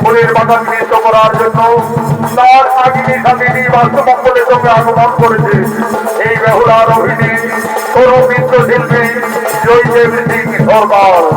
ফুলের বাগান নৃত্য করার জন্য। তার বাস্তবঙ্গলের সঙ্গে আগমন করেছে। এই বেহুলার অভিনী সিং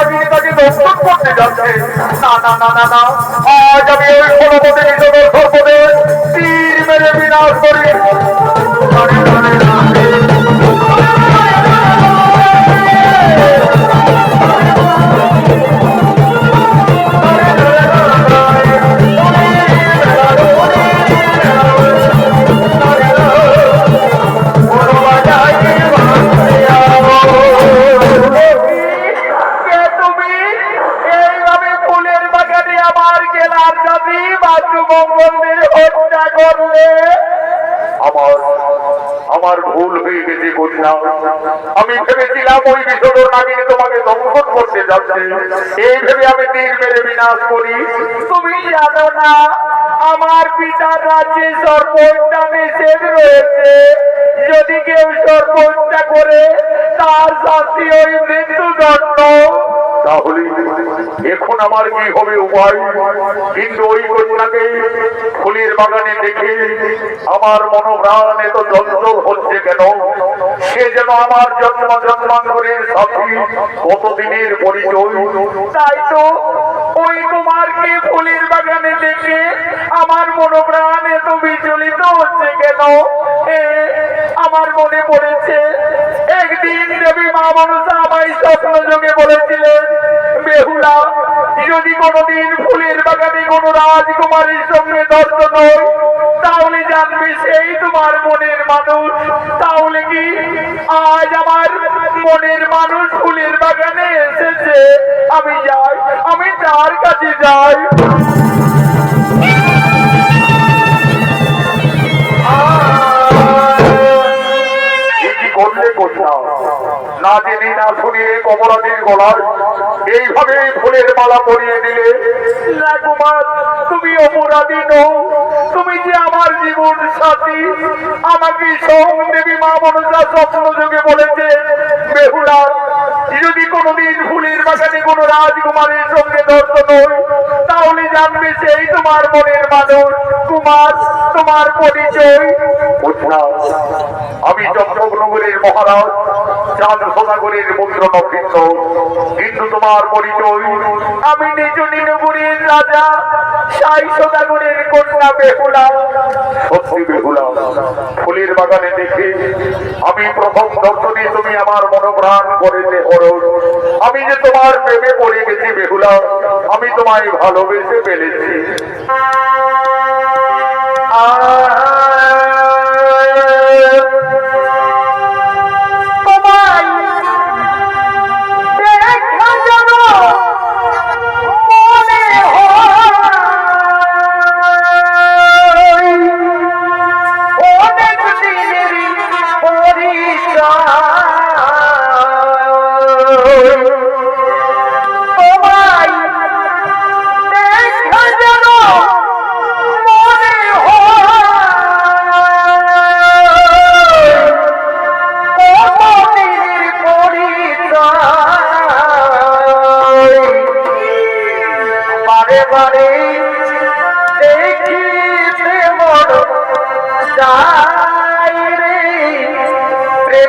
যিনি তাকে দর্শন করতে যাচ্ছে না না আজ আমি ওই ষোলপতি বিশ্বকর সর্বদের তীর মেরে বিনাশ করি ভুল হয়ে গেছে কন্যা। আমি ভেবেছিলাম ওই বিশ্বর নামিয়ে তোমাকে দংশন করতে যাচ্ছে। এই ভেবে আমি তীর মেরে বিনাশ করি। তুমি জানো না, আমার পিতার রাজ্যে সর্বহত্যা নিষেধ রয়েছে। যদি কেউ সর্বহত্যা করে, তার শাস্তি ওই মৃত্যুদণ্ড। তাহলে এখন আমার কি হবে উপায়? কিন্তু ওই কন্যাকে ফুলের বাগানে দেখে আমার মনোপ্রাণ এত যন্ত্র হচ্ছে কেন? সে যেন আমার জন্ম জন্মান্তরের সাথী, কতদিনের পরিচয়? তাই তো ওই কুমারকে ফুলের বাগানে দেখে আমার মনোপ্রাণ এত বিচলিত হচ্ছে কেন? আমার মনে পড়েছে, একদিন দেবী মা মনসা আমায় স্বপ্ন যোগে বলেছিলেন কোনো রাজকুমারীর সঙ্গে দর্শ নয় তাহলে জানবে সেই তোমার মনের মানুষ। তাহলে কি আজ আমার মনের মানুষ ফুলের বাগানে এসেছে? আমি যাই, আমি তার কাছে যাই। না জেনে না শুনিয়ে কমলাদির গলায় এইভাবে ফুলের মালা পরিয়ে দিলে। তুমি অপরাধী নও। তুমি যে আমার জীবন সাথী, আমাকে সোম দেবী মা মনসা স্বপ্ন যোগে বলেছে বেহুলা যদি কোনোদিন ফুলের বাগানে কোনো রাজকুমারের সঙ্গে দর্শন হয়, তাহলে জানবে সেই তোমার মনের মানুষ। কুমার তোমার পরিচয়। আমি চন্দ্রনগরের মহারাজ চাঁদ সোনাগরের মন্ত্র নক্ষিত কিন্তু তোমার পরিচয়, আমি নিজ নীলপুরীর রাজা, সাই সোনাগরের কন্যা বেহুলা। সত্যি বেহুলা, ফুলের বাগানে দেখে আমি প্রথম দর্শনে তুমি আমার মনোপ্রাণ করেছে হরণ আমি যে তোমার প্রেমে পড়ে গেছি বেহুলা আমি তোমায় ভালোবেসে ফেলেছি। তোমায়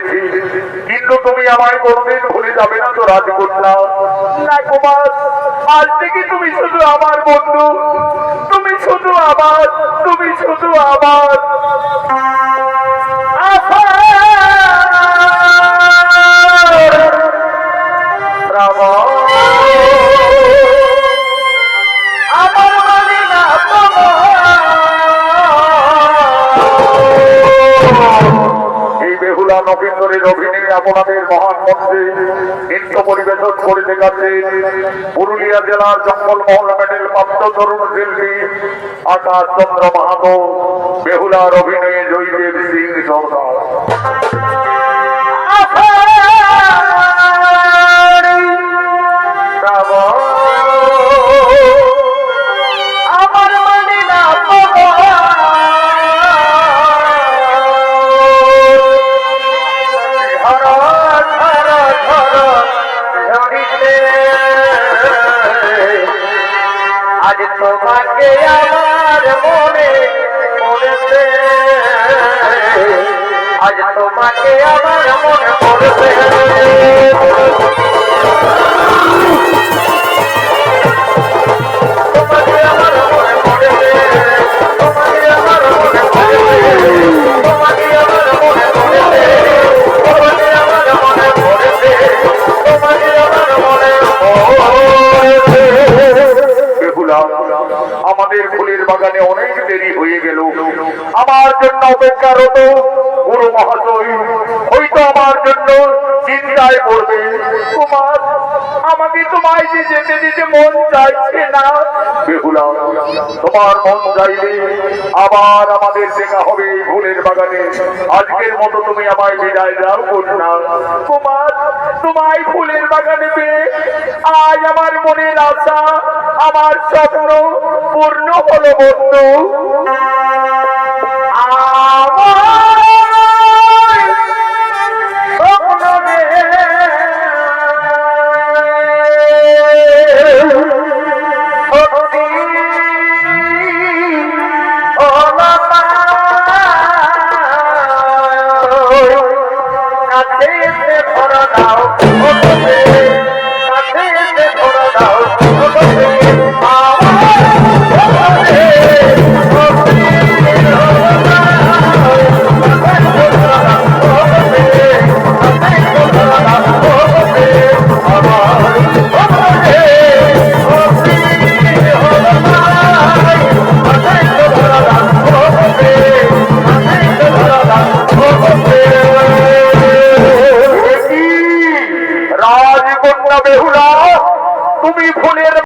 ভালোবেসে কিন্তু তুমি আমায় কোনোদিন ভুলে যাবে না তো, রাজ করলাম। কুমার আজ থেকে তুমি শুধু আমার বন্ধু। তুমি শুধু আমার, তুমি শুধু আবার আমার। নবীন্দ্রের আপনাদের মহান মন্ত্রী নৃত্য পরিবেশন করে পুরুলিয়া জেলার জঙ্গলমহল মেডেল প্রাপ্ত তরুণ শিল্পী আকাশ চন্দ্র মাহাতো, বেহুলার অভিনয়ে জয়দেব সিং সরকার আজ তোমাকে আমার মনে পড়েছে। আজ তোমাকে আমার মনে পড়েছে। তোমাকে আমার বাগানে অনেক দেরি হয়ে গেল। আমার জন্য অপেক্ষারত গুরু মহাশয়। হয়তো আমার জন্য চিন্তায় পড়বে। কুমার আমাকে তোমায় যে যেতে দিতে মন চাইছে না। বেহুলা, তোমার মন চাইলে আবার আমাদের দেখা হবে ফুলের বাগানে। আজকের মতো তুমি আমায় বিদায় দাও, কন্যা। তোমার, তোমায় ফুলের বাগানে পেয়ে আজ আমার মনের আশা আমার স্বপ্ন পূর্ণ হলো বন্ধু।